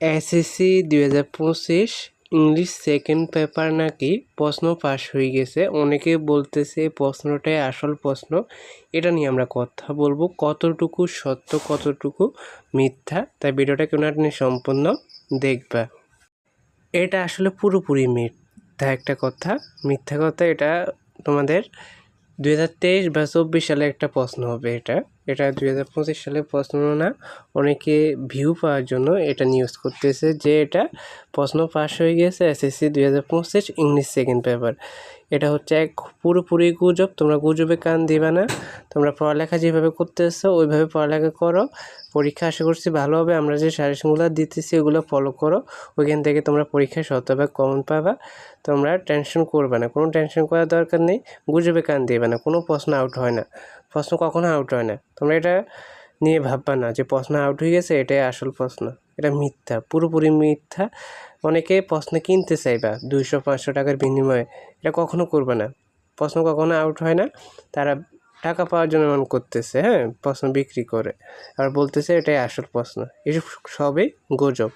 SSC দুই হাজার পঁচিশ ইংলিশ সেকেন্ড পেপার নাকি প্রশ্ন পাস হয়ে গেছে। অনেকে বলতেছে প্রশ্নটাই আসল প্রশ্ন। এটা নিয়ে আমরা কথা বলব। কতটুকু সত্য, কতটুকু মিথ্যা? তাই ভিডিওটা কেন নিয়ে সম্পূর্ণ দেখবা। এটা আসলে পুরোপুরি মিথ্যা একটা কথা। মিথ্যা কথা এটা তোমাদের দুই হাজার তেইশ বা চব্বিশ সালে একটা প্রশ্ন হবে এটা। এটা দুই হাজার পঁচিশ সালে প্রশ্ন না। অনেকে ভিউ পাওয়ার জন্য এটা নিউজ করতেছে যে এটা প্রশ্ন পাস হয়ে গেছে এসএসসি দুই হাজার পঁচিশ ইংলিশ সেকেন্ড পেপার এটা হচ্ছে এক পুরোপুরি গুজব, তোমরা গুজবে কান দিবে না। তোমরা পড়ালেখা যেভাবে করতেছো, ওইভাবে পড়ালেখা করো। পরীক্ষা আশা করছি ভালো হবে, আমরা যে সাজেশনগুলো দিতেছি ওগুলো ফলো করো। ওইখান থেকে তোমরা পরীক্ষায় শতভাগ কমন পাবা। তোমরা টেনশন করবে না, কোনো টেনশন করার দরকার নেই, গুজবে কান দিবে না, কোনো প্রশ্ন আউট হয় না। প্রশ্ন কখনো আউট হয় না। তোমরা এটা নিয়ে ভাববা না যে প্রশ্ন আউট হয়ে গেছে, এটাই আসল প্রশ্ন। এটা মিথ্যা, পুরোপুরি মিথ্যা। অনেকে প্রশ্ন কিনতে চাইবা, দুইশো, পাঁচশো টাকার বিনিময়ে। এটা কখনো করবে না। প্রশ্ন কখনো আউট হয় না। তারা টাকা পাওয়ার জন্য এমন করতেছে হ্যাঁ প্রশ্ন বিক্রি করে। আর বলতেছে এটাই আসল প্রশ্ন। এসব সবই গুজব।